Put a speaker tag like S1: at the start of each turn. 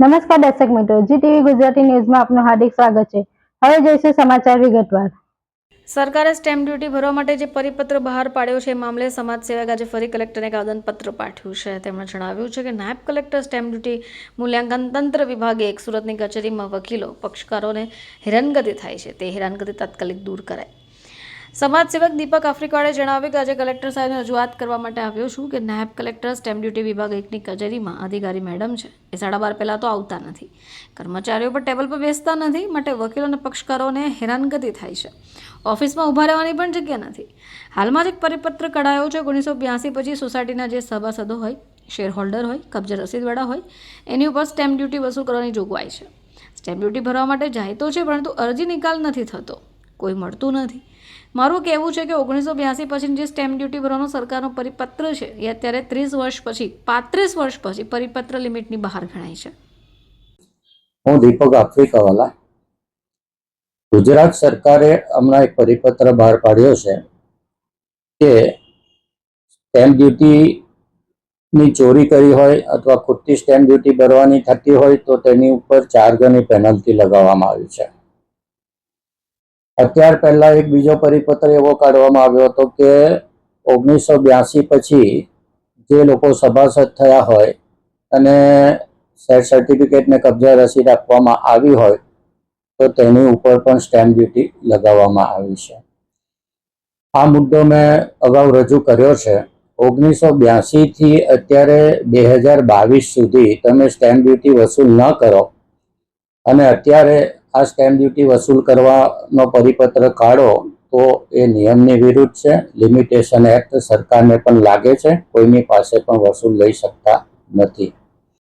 S1: નમસ્કાર દર્શક મિત્રો જી ટીવી ગુજરાતી ન્યૂઝમાં આપનું હાર્દિક સ્વાગત છે. હવે જોઈશું સમાચાર વિગતવાર.
S2: સરકારે સ્ટેમ્પ ડ્યુટી ભરવા માટે જે પરિપત્ર બહાર પાડ્યો છે એ મામલે સમાજ સેવક આજે ફરી કલેક્ટરને એક આવેદનપત્ર પાઠવ્યું છે. તેમણે જણાવ્યું છે કે નાયબ કલેક્ટર સ્ટેમ્પ ડ્યુટી મૂલ્યાંકન તંત્ર વિભાગે એક સુરતની કચેરીમાં વકીલો, પક્ષકારોને હેરાનગતિ થાય છે. તે હેરાનગતિ તાત્કાલિક દૂર કરાય સમાજ સેવક દીપક આફ્રિકાળે જણાવ્યું કે આજે કલેક્ટર સાહેબને રજૂઆત કરવા માટે આવ્યો છું કે નાયબ કલેક્ટર સ્ટેમ્પ ડ્યુટી વિભાગ એકની કચેરીમાં અધિકારી મેડમ છે. એ સાડા બાર પહેલાં તો આવતા નથી. કર્મચારીઓ પર ટેબલ પર બેસતા નથી, માટે વકીલો અને પક્ષકારોને હેરાનગતિ થાય છે. ઓફિસમાં ઊભા રહેવાની પણ જગ્યા નથી. હાલમાં જ એક પરિપત્ર કઢાયો છે ઓગણીસો બ્યાસી પછી સોસાયટીના જે સભાસદો હોય શેર હોલ્ડર હોય, કબજે રસીદવાળા હોય, એની ઉપર સ્ટેમ્પ ડ્યુટી વસૂલ કરવાની જોગવાઈ છે. સ્ટેમ્પ ડ્યુટી ભરવા માટે જાય તો છે, પરંતુ અરજી નિકાલ નથી થતો. કોઈ મળતું નથી. મારું કહેવું છે કે ઓગણીસો બ્યાસી પછીની જે સ્ટેમ્પ ડ્યુટી ભરવાનો સરકારનો પરિપત્ર છે, એ અત્યારે ત્રીસ વર્ષ પછી, પાંત્રીસ વર્ષ પછી પરિપત્ર લિમિટની બહાર ગણાય છે.
S3: હું દીપક આફ્રિકાવાલા. ગુજરાત સરકારે હમણાં એક પરિપત્ર બહાર પાડ્યો છે કે સ્ટેમ્પ ડ્યુટીની ચોરી કરી હોય અથવા ખોટી સ્ટેમ્પ ડ્યુટી ભરવાની થતી હોય તો તેની ઉપર ચાર ગણી પેનલ્ટી લગાવવામાં આવી છે. અત્યાર પહેલા એક બીજો પરિપત્ર એવો કાઢવામાં આવ્યો હતો કે ઓગણીસો બ્યાસી પછી જે લોકો સભાસદ થયા હોય અને સેટ સર્ટિફિકેટને કબજા રસીદ આપવામાં આવી હોય, તો તેની ઉપર પણ સ્ટેમ્પ ડ્યુટી લગાવવામાં આવી છે. આ મુદ્દો મેં અગાઉ રજૂ કર્યો છે. ઓગણીસો બ્યાસીથી અત્યારે બે હજાર બાવીસ સુધી તમે સ્ટેમ્પ ડ્યુટી વસૂલ ન કરો અને અત્યારે આ સ્ટેમ્પ ડ્યુટી વસૂલ કરવાનો પરિપત્ર કાઢો, તો એ નિયમની વિરુદ્ધ છે. લિમિટેશન એક્ટ સરકારને પણ લાગે છે. કોઈની પાસે પણ વસૂલ લઈ શકતા નથી.